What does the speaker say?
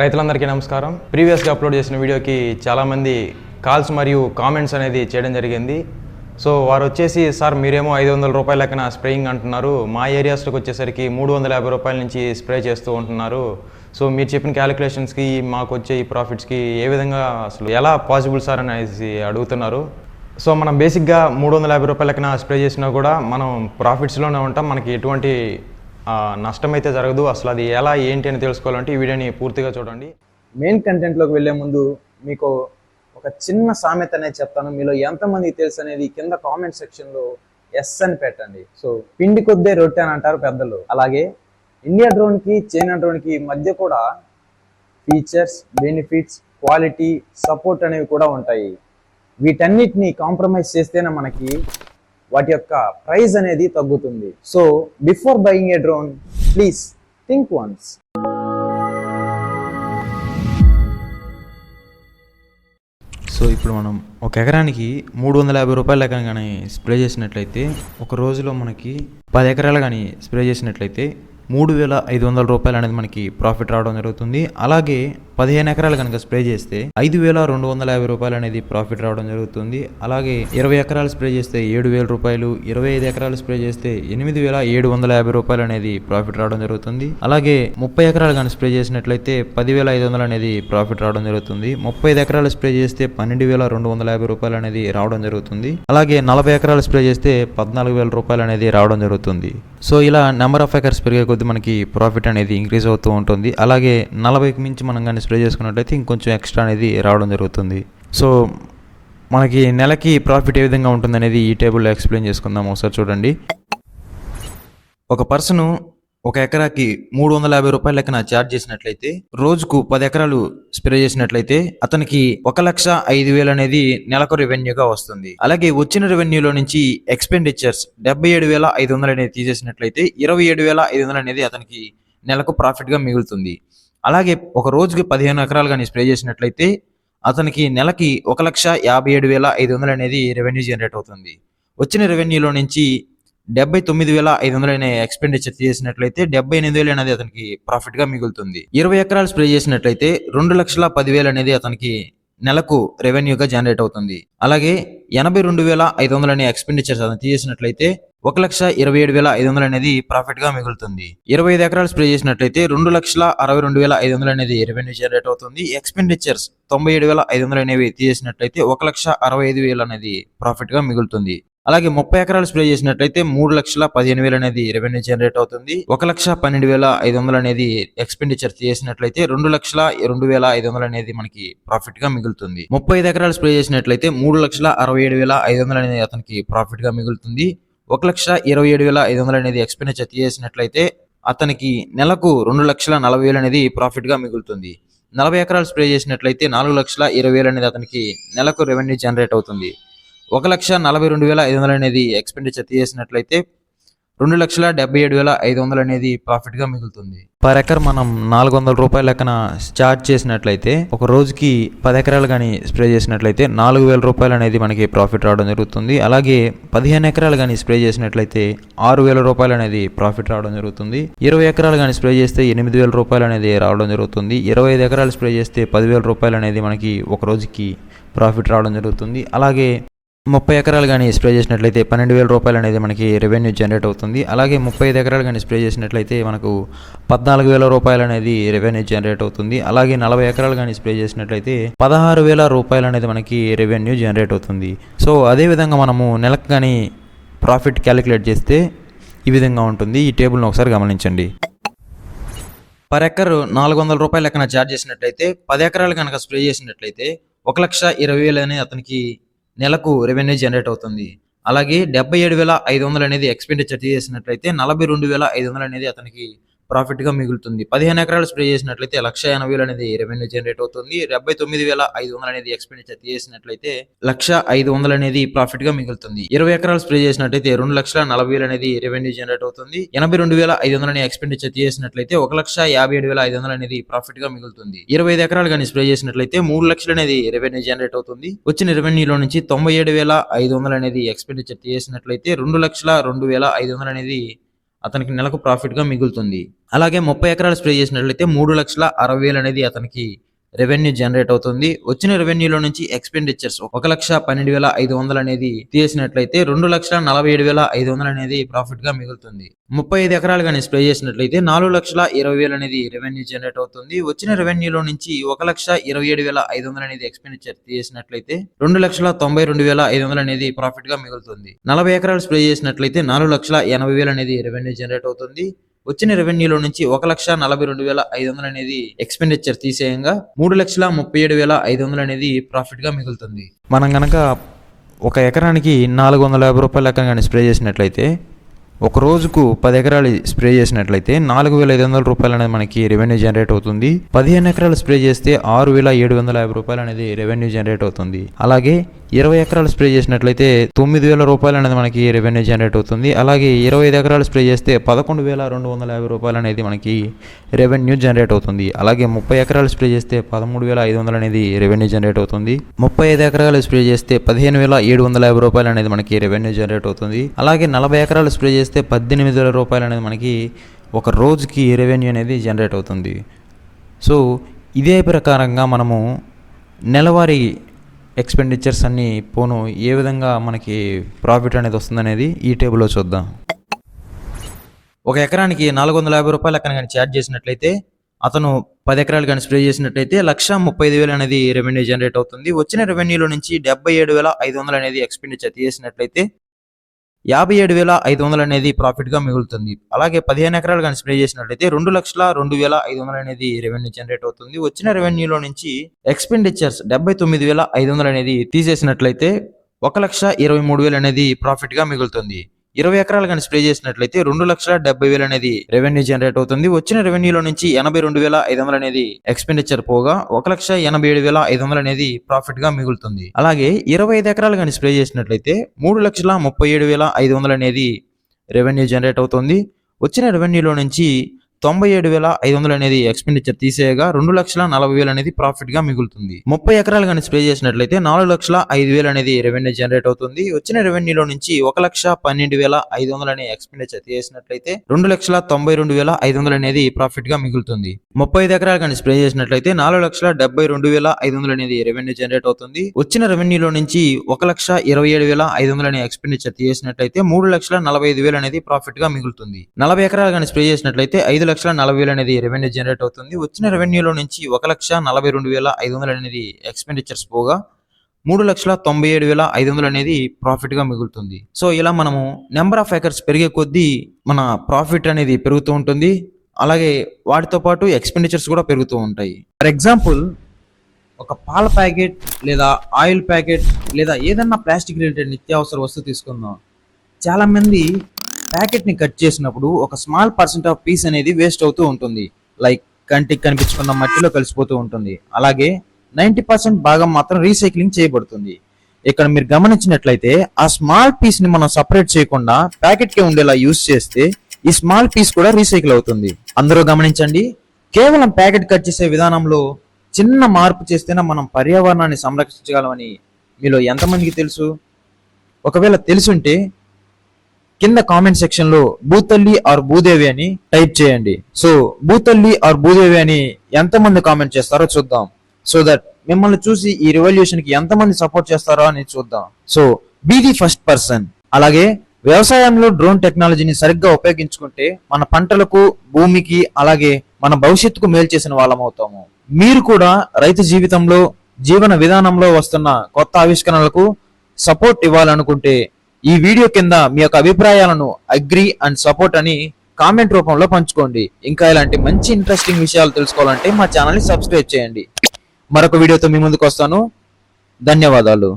రైతులందరికీ నమస్కారం. ప్రీవియస్గా అప్లోడ్ చేసిన వీడియోకి చాలామంది కాల్స్ మరియు కామెంట్స్ అనేది చేయడం జరిగింది. సో వారు వచ్చేసి సార్ మీరేమో ఐదు వందల రూపాయల లెక్కన స్ప్రేయింగ్ అంటున్నారు. మా ఏరియాస్లోకి వచ్చేసరికి మూడు వందల యాభై రూపాయల నుంచి స్ప్రే చేస్తూ ఉంటున్నారు. సో మీరు చెప్పిన క్యాలిక్యులేషన్స్కి మాకు వచ్చే ఈ ప్రాఫిట్స్కి ఏ విధంగా అసలు ఎలా పాసిబుల్ సార్ అనేసి అడుగుతున్నారు. సో మనం బేసిక్గా మూడు వందల యాభై రూపాయల లెక్కన స్ప్రే చేసినా కూడా మనం ప్రాఫిట్స్లోనే ఉంటాం. మనకి ఎటువంటి నష్టం అయితే జరగదు. అసలు అది ఎలా ఏంటి అని తెలుసుకోవాలంటే ఈ వీడియోని పూర్తిగా చూడండి. మెయిన్ కంటెంట్లోకి వెళ్ళే ముందు మీకు ఒక చిన్న సామెత అనేది చెప్తాను. మీలో ఎంతమందికి తెలుసు అనేది కింద కామెంట్ సెక్షన్లో ఎస్ అని పెట్టండి. సో పిండి కొద్దే రొట్టె అని అంటారు పెద్దలు. అలాగే ఇండియా డ్రోన్కి చైనా డ్రోన్కి మధ్య కూడా ఫీచర్స్ బెనిఫిట్స్ క్వాలిటీ సపోర్ట్ అనేవి కూడా ఉంటాయి. వీటన్నిటిని కాంప్రమైజ్ చేస్తేనే మనకి వాటి యొక్క ప్రైస్ అనేది తగ్గుతుంది. So before buying a drone please think once so ఇప్పుడు మనం ఒక ఎకరానికి మూడు వందల యాభై రూపాయల లెక్కన కానీ స్ప్రే చేసినట్లయితే ఒక రోజులో మనకి పది ఎకరాలు కానీ స్ప్రే చేసినట్లయితే మూడు వేల ఐదు వందల రూపాయలు అనేది మనకి ప్రాఫిట్ రావడం జరుగుతుంది. అలాగే పదిహేను ఎకరాలు కనుక స్ప్రే చేస్తే ఐదు వేల రెండు వందల యాభై రూపాయలు అనేది ప్రాఫిట్ రావడం జరుగుతుంది. అలాగే ఇరవై ఎకరాలు స్ప్రే చేస్తే ఏడు వేల రూపాయలు ఇరవై ఐదు ఎకరాలు స్ప్రే చేస్తే ఎనిమిది వేల ఏడు వందల యాభై రూపాయలు అనేది ప్రాఫిట్ రావడం జరుగుతుంది. అలాగే ముప్పై ఎకరాలు కానీ స్ప్రే చేసినట్లయితే పదివేల ఐదు వందలు అనేది ప్రాఫిట్ రావడం జరుగుతుంది. ముప్పై ఐదు ఎకరాలు స్ప్రే చేస్తే పన్నెండు వేల రెండు వందల యాభై రూపాయలు అనేది రావడం జరుగుతుంది. అలాగే నలభై ఎకరాలు స్ప్రే చేస్తే పద్నాలుగు వేల రూపాయలు అనేది రావడం జరుగుతుంది. సో ఇలా నెంబర్ ఆఫ్ ఎకర్స్ పెరిగే కొద్ది మనకి ప్రాఫిట్ అనేది ఇంక్రీజ్ అవుతూ ఉంటుంది. అలాగే నలభైకి మించి మనం కానీ స్ప్రే చేసుకున్నట్లయితే ఇంకొంచెం ఎక్స్ట్రా అనేది రావడం జరుగుతుంది. సో మనకి నెలకి ప్రాఫిట్ ఏ విధంగా ఉంటుంది అనేది ఈ టేబుల్లో ఎక్స్ప్లెయిన్ చేసుకుందాం. ఒకసారి చూడండి. ఒక పర్సన్ ఒక ఎకరాకి మూడు వందల యాభై రూపాయల లెక్కన ఛార్జ్ చేసినట్లయితే రోజుకు పది ఎకరాలు స్ప్రే చేసినట్లయితే అతనికి ఒక లక్ష ఐదు వేలు అనేది నెలకు రెవెన్యూగా వస్తుంది. అలాగే వచ్చిన రెవెన్యూలో నుంచి ఎక్స్పెండిచర్స్ డెబ్బై ఏడు వేల ఐదు వందలు అనేది తీసేసినట్లయితే ఇరవై ఏడు వేల ఐదు వందలు అనేది అతనికి నెలకు ప్రాఫిట్గా మిగులుతుంది. అలాగే ఒక రోజుకి పదిహేను ఎకరాలు కానీ స్ప్రే చేసినట్లయితే అతనికి నెలకి ఒక లక్ష యాభై ఏడు వేల ఐదు వందలు అనేది రెవెన్యూ జనరేట్ అవుతుంది. వచ్చిన రెవెన్యూలో నుంచి డెబ్బై తొమ్మిది వేల ఐదు వందలు అనే ఎక్స్పెండిచర్ చేసినట్లయితే డెబ్బై ఎనిమిది వేలు అనేది అతనికి ప్రాఫిట్గా మిగులుతుంది. ఇరవై ఎకరాలు స్ప్రే చేసినట్లయితే రెండు లక్షల పదివేలు అనేది అతనికి నెలకు రెవెన్యూగా జనరేట్ అవుతుంది. అలాగే ఎనభై రెండు వేల ఐదు వందలు అనే ఎక్స్పెండిచర్స్ అతను తీసేసినట్లయితే ఒక లక్ష ఇరవై ఏడు వేల ఐదు వందలు అనేది ప్రాఫిట్గా మిగులుతుంది. ఇరవై ఐదు ఎకరాలు స్ప్రే చేసినట్లయితే రెండు లక్షల అరవై రెండు వేల ఐదు వందలు అనేది రెవెన్యూ జనరేట్ అవుతుంది. ఎక్స్పెండిచర్స్ తొంభై ఏడు వేల ఐదు వందలు అనేవి తీసేసినట్లయితే ఒక లక్ష అరవై ఐదు వేలు అనేది ప్రాఫిట్గా మిగులుతుంది. అలాగే ముప్పై ఎకరాలు స్ప్రే చేసినట్లయితే మూడు లక్షల పదిహేను వేలు అనేది రెవెన్యూ జనరేట్ అవుతుంది. ఒక లక్ష పన్నెండు వేల ఐదు వందలు అనేది ఎక్స్పెండిచర్ చేసినట్లయితే రెండు లక్షల రెండు వేల ఐదు వందలు అనేది మనకి ప్రాఫిట్గా మిగులుతుంది. ముప్పై ఐదు ఎకరాలు స్ప్రే చేసినట్లయితే మూడు లక్షల అరవై ఏడు వేల ఐదు వందలు అనేది అతనికి ప్రాఫిట్గా మిగులుతుంది. ఒక లక్ష ఇరవై ఏడు వేల ఐదు వందలు అనేది ఎక్స్పెండిచర్ చేసినట్లయితే అతనికి నెలకు రెండు లక్షల నలభై వేలు అనేది ప్రాఫిట్గా మిగులుతుంది. నలభై ఎకరాలు స్ప్రే చేసినట్లయితే నాలుగు లక్షల ఇరవై వేలు అనేది అతనికి నెలకు రెవెన్యూ జనరేట్ అవుతుంది. ఒక లక్ష నలభై రెండు వేల ఐదు వందలు అనేది ఎక్స్పెండిచర్ చేసినట్లయితే రెండు లక్షల డెబ్బై ఏడు వేల ఐదు వందలు అనేది ప్రాఫిట్గా మిగులుతుంది. పర్ ఎకర్ మనం నాలుగు వందల రూపాయల లెక్కన చార్జ్ చేసినట్లయితే ఒక రోజుకి పది ఎకరాలు కానీ స్ప్రే చేసినట్లయితే నాలుగు వేల రూపాయలు అనేది మనకి ప్రాఫిట్ రావడం జరుగుతుంది. అలాగే పదిహేను ఎకరాలు కానీ స్ప్రే చేసినట్లయితే ఆరు వేల రూపాయలు అనేది ప్రాఫిట్ రావడం జరుగుతుంది. ఇరవై ఎకరాలు కానీ స్ప్రే చేస్తే ఎనిమిది వేల రూపాయలు అనేది రావడం జరుగుతుంది. ఇరవై ఐదు ఎకరాలు స్ప్రే చేస్తే పదివేల రూపాయలు అనేది మనకి ఒక రోజుకి ప్రాఫిట్ రావడం జరుగుతుంది. అలాగే ముప్పై ఎకరాలు కానీ స్ప్రే చేసినట్లయితే పన్నెండు వేల రూపాయలు అనేది మనకి రెవెన్యూ జనరేట్ అవుతుంది. అలాగే ముప్పై ఐదు ఎకరాలు కానీ స్ప్రే చేసినట్లయితే మనకు పద్నాలుగు వేల రూపాయలు అనేది రెవెన్యూ జనరేట్ అవుతుంది. అలాగే నలభై ఎకరాలు కానీ స్ప్రే చేసినట్లయితే పదహారు వేల రూపాయలు అనేది మనకి రెవెన్యూ జనరేట్ అవుతుంది. సో అదేవిధంగా మనము నెలకు కానీ ప్రాఫిట్ క్యాలిక్యులేట్ చేస్తే ఈ విధంగా ఉంటుంది. ఈ టేబుల్ని ఒకసారి గమనించండి. పర్ ఎకర్ నాలుగు వందల రూపాయలు ఎక్కడ ఛార్జ్ చేసినట్లయితే పది ఎకరాలు కనుక స్ప్రే చేసినట్లయితే ఒక లక్ష ఇరవై వేలు అనేది అతనికి నెలకు రెవెన్యూ జనరేట్ అవుతుంది. అలాగే డెబ్బై ఏడు వేల ఐదు వందలు అనేది ఎక్స్పెండిచర్ చేసినట్లయితే నలభై రెండు వేల ఐదు వందలు అనేది అతనికి ప్రాఫిట్గా మిగులుతుంది. పదిహేను ఎకరాలు స్ప్రే చేసినట్లయితే లక్ష ఎనభై వేలు అనేది రెవెన్యూ జనరేట్ అవుతుంది. డెబ్బై తొమ్మిది వేల ఐదు వందలు అనేది ఎక్స్పెండిచర్ చేసినట్లయితే లక్ష ఐదు వందలు అనేది ప్రాఫిట్గా మిగులుతుంది. ఇరవై ఎకరాలు స్ప్రే చేసినట్లయితే రెండు లక్షల నలభై వేలు అనేది రెవెన్యూ జనరేట్ అవుతుంది. ఎనభై రెండు వేల ఐదు వందలని ఎక్స్పెండిచర్ చేసినట్లయితే ఒక లక్ష యాభై ఏడు వేల ఐదు వందలు అనేది ప్రాఫిట్గా మిగులుతుంది. ఇరవై ఐదు ఎకరాలు కానీ స్ప్రే చేసినట్లయితే మూడు లక్షలు అనేది రెవెన్యూ జనరేట్ అవుతుంది. వచ్చిన రెవెన్యూలో నుంచి తొంభై ఏడు వేల ఐదు వందలు అనేది ఎక్స్పెండిచర్ చేసినట్లయితే రెండు లక్షల రెండు వేల ఐదు వందలు అనేది అతనికి నెలకు ప్రాఫిట్గా మిగులుతుంది. అలాగే ముప్పై ఎకరాలు స్ప్రే చేసినట్లయితే మూడు లక్షల అరవై వేలు అనేది అతనికి రెవెన్యూ జనరేట్ అవుతుంది. వచ్చిన రెవెన్యూలో నుంచి ఎక్స్పెండిచర్స్ ఒక లక్ష పన్నెండు వేల ఐదు వందలు అనేది తీసినట్లయితే రెండు లక్షల నలభై ఏడు వేల ఐదు వందలు అనేది ప్రాఫిట్గా మిగులుతుంది. ముప్పై ఐదు ఎకరాలు కానీ స్ప్రే చేసినట్లయితే నాలుగు లక్షల ఇరవై వేలు అనేది రెవెన్యూ జనరేట్ అవుతుంది. వచ్చిన రెవెన్యూలో నుంచి ఒక లక్ష ఇరవై ఏడు వేల ఐదు వందలు అనేది ఎక్స్పెండిచర్ తీసినట్లయితే రెండు లక్షల తొంభై రెండు వేల ఐదు వందలు అనేది ప్రాఫిట్గా మిగులుతుంది. నలభై ఎకరాలు స్ప్రే చేసినట్లయితే నాలుగు లక్షల ఎనభై వేలు అనేది రెవెన్యూ జనరేట్ అవుతుంది. వచ్చిన రెవెన్యూలో నుంచి ఒక లక్ష నలభై రెండు వేల ఐదు వందలు అనేది ఎక్స్పెండిచర్ తీసేయంగా మూడు లక్షల ముప్పై ఏడు వేల ఐదు వందలు అనేది ప్రాఫిట్గా మిగులుతుంది. మనం గనక ఒక ఎకరానికి నాలుగు వందల యాభై రూపాయల లెక్కన కానీ స్ప్రే చేసినట్లయితే ఒక రోజుకు పది ఎకరాలు స్ప్రే చేసినట్లయితే నాలుగు వేల ఐదు వందల రూపాయలు అనేది మనకి రెవెన్యూ జనరేట్ అవుతుంది. పదిహేను ఎకరాలు స్ప్రే చేస్తే ఆరు వేల ఏడు వందల యాభై రూపాయలు అనేది రెవెన్యూ జనరేట్ అవుతుంది. అలాగే ఇరవై ఎకరాలు స్ప్రే చేసినట్లయితే తొమ్మిది వేల రూపాయలు అనేది మనకి రెవెన్యూ జనరేట్ అవుతుంది. అలాగే ఇరవై ఐదు ఎకరాలు స్ప్రే చేస్తే పదకొండు వేల రెండు వందల యాభై రూపాయలు అనేది మనకి రెవెన్యూ జనరేట్ అవుతుంది. అలాగే ముప్పై ఎకరాలు స్ప్రే చేస్తే పదమూడు వేల ఐదు వందలు అనేది రెవెన్యూ జనరేట్ అవుతుంది. ముప్పై ఐదు ఎకరాలు స్ప్రే చేస్తే పదిహేను వేల ఏడు వందల యాభై రూపాయలు అనేది మనకి రెవెన్యూ జనరేట్ అవుతుంది. అలాగే నలభై ఎకరాలు స్ప్రే చేస్తే పద్దెనిమిది వేల రూపాయలు అనేది మనకి ఒక రోజుకి రెవెన్యూ అనేది జనరేట్ అవుతుంది. సో ఇదే ప్రకారంగా మనము నెలవారీ ఎక్స్పెండిచర్స్ అన్నీ పోను ఏ విధంగా మనకి ప్రాఫిట్ అనేది వస్తుందనేది ఈ టేబుల్లో చూద్దాం. ఒక ఎకరానికి నాలుగు వందల యాభై రూపాయలు అక్కడ కానీ ఛార్జ్ చేసినట్లయితే అతను పది ఎకరాలు కానీ స్ప్రే చేసినట్లయితే లక్ష ముప్పై ఐదు వేలు అనేది రెవెన్యూ జనరేట్ అవుతుంది. వచ్చిన రెవెన్యూలో నుంచి డెబ్బై ఏడు వేల ఐదు వందలు అనేది ఎక్స్పెండిచర్ చేసినట్లయితే యాభై ఏడు వేల ఐదు వందలు అనేది ప్రాఫిట్గా మిగులుతుంది. అలాగే పదిహేను ఎకరాలు కానీ స్ప్రే చేసినట్లయితే రెండు లక్షల రెండు వేల ఐదు వందలు అనేది రెవెన్యూ జనరేట్ అవుతుంది. వచ్చిన రెవెన్యూలో నుంచి ఎక్స్పెండిచర్స్ డెబ్బై తొమ్మిది వేల ఐదు వందలు అనేది తీసేసినట్లయితే ఒక లక్ష ఇరవై మూడు వేలు అనేది ప్రాఫిట్గా మిగులుతుంది. ఇరవై ఎకరాలు కానీ స్ప్రే చేసినట్లయితే రెండు లక్షల డెబ్బై వేలు అనేది రెవెన్యూ జనరేట్ అవుతుంది. వచ్చిన రెవెన్యూలో నుంచి ఎనభై రెండు వేల ఐదు వందలు అనేది ఎక్స్పెండిచర్ పోగా ఒక లక్ష ఎనభై ఏడు వేల ఐదు వందలు అనేది ప్రాఫిట్గా మిగులుతుంది. అలాగే ఇరవై ఐదు ఎకరాలు కానీ స్ప్రే చేసినట్లయితే మూడు లక్షల ముప్పై ఏడు వేల ఐదు వందలు అనేది రెవెన్యూ జనరేట్ అవుతుంది. వచ్చిన రెవెన్యూలో నుంచి తొంభై ఏడు వేల ఐదు వందలు అనేది ఎక్స్పెండిచర్ తీసేయగా రెండు లక్షల నలభై వేలు అనేది ప్రాఫిట్గా మిగులుతుంది. ముప్పై ఎకరాలు కానీ స్ప్రే చేసినట్లయితే నాలుగు లక్షల ఐదు వేలు అనేది రెవెన్యూ జనరేట్ అవుతుంది. వచ్చిన రెవెన్యూలో నుంచి ఒక లక్ష పన్నెండు వేల ఐదు వందలు అనే ఎక్స్పెండిచర్ చేసినట్లయితే రెండు లక్షల తొంభై రెండు వేల ఐదు వందలు అనేది ప్రాఫిట్గా మిగులుతుంది. ముప్పై ఐదు ఎకరాలు కానీ స్ప్రే చేసినట్లయితే నాలుగు లక్షల డెబ్బై రెండు వేల ఐదు వందలు అనేది రెవెన్యూ జనరేట్ అవుతుంది. వచ్చిన రెవెన్యూలో నుంచి ఒక లక్ష ఇరవై ఏడు వేల ఐదు వందలు అనే ఎక్స్పెండిచర్ చేసినట్లయితే మూడు లక్షల నలభై ఐదు వేలు అనేది ప్రాఫిట్గా మిగులుతుంది. నలభై ఎకరాలు కానీ స్ప్రే చేసినట్లయితే ఐదు లక్షల నలభై వేలు అనేది రెవెన్యూ జనరేట్ అవుతుంది. వచ్చిన రెవెన్యూలో నుంచి ఒక లక్ష నలభై రెండు వేల ఐదు వందలు అనేది ఎక్స్పెండిచర్స్ పోగా మూడు లక్షల తొంభై ఏడు వేల ఐదు వందలు అనేది ప్రాఫిట్గా మిగులుతుంది. సో ఇలా మనము నెంబర్ ఆఫ్ ఏకర్స్ పెరిగే కొద్దీ మన ప్రాఫిట్ అనేది పెరుగుతూ ఉంటుంది. అలాగే వాటితో పాటు ఎక్స్పెండిచర్స్ కూడా పెరుగుతూ ఉంటాయి. ఫర్ ఎగ్జాంపుల్ ఒక పాల ప్యాకెట్ లేదా ఆయిల్ ప్యాకెట్ లేదా ఏదన్నా ప్లాస్టిక్ రిలేటెడ్ నిత్యావసర వస్తువు తీసుకుందాం. చాలామంది ప్యాకెట్ని ప్యాకెట్ని కట్ చేసినప్పుడు ఒక స్మాల్ పర్సెంట్ ఆఫ్ పీస్ అనేది వేస్ట్ అవుతూ ఉంటుంది. లైక్ కంటికి కనిపించకుండా మట్టిలో కలిసిపోతూ ఉంటుంది. అలాగే నైంటీ పర్సెంట్ భాగం మాత్రం రీసైక్లింగ్ చేయబడుతుంది. ఇక్కడ మీరు గమనించినట్లయితే ఆ స్మాల్ పీస్ని మనం సపరేట్ చేయకుండా ప్యాకెట్కి ఉండేలా యూస్ చేస్తే ఈ స్మాల్ పీస్ కూడా రీసైకిల్ అవుతుంది. అందరూ గమనించండి. కేవలం ప్యాకెట్ కట్ చేసే విధానంలో చిన్న మార్పు చేస్తేనే మనం పర్యావరణాన్ని సంరక్షించగలమని మీలో ఎంతమందికి తెలుసు? ఒకవేళ తెలుసుంటే కింద కామెంట్ సెక్షన్లో భూతల్లి ఆర్ భూదేవి అని టైప్ చేయండి. సో భూతల్లి ఆర్ భూదేవి అని ఎంతమంది కామెంట్ చేస్తారో చూద్దాం. సో దట్ మిమ్మల్ని చూసి ఈ రెవల్యూషన్కి ఎంతమంది సపోర్ట్ చేస్తారో అని చూద్దాం. So be the first person అలాగే వ్యవసాయంలో డ్రోన్ టెక్నాలజీని సరిగ్గా ఉపయోగించుకుంటే మన పంటలకు భూమికి అలాగే మన భవిష్యత్తుకు మేలు చేసిన వాళ్ళం అవుతాము. మీరు కూడా రైతు జీవితంలో జీవన విధానంలో వస్తున్న కొత్త ఆవిష్కరణలకు సపోర్ట్ ఇవ్వాలనుకుంటే ఈ వీడియో కింద మీ యొక్క అభిప్రాయాలను అగ్రి అండ్ సపోర్ట్ అని కామెంట్ రూపంలో పంచుకోండి. ఇంకా ఇలాంటి మంచి ఇంట్రెస్టింగ్ విషయాలు తెలుసుకోవాలంటే మా ఛానల్ని సబ్స్క్రైబ్ చేయండి. మరొక వీడియోతో మీ ముందుకు వస్తాను. ధన్యవాదాలు.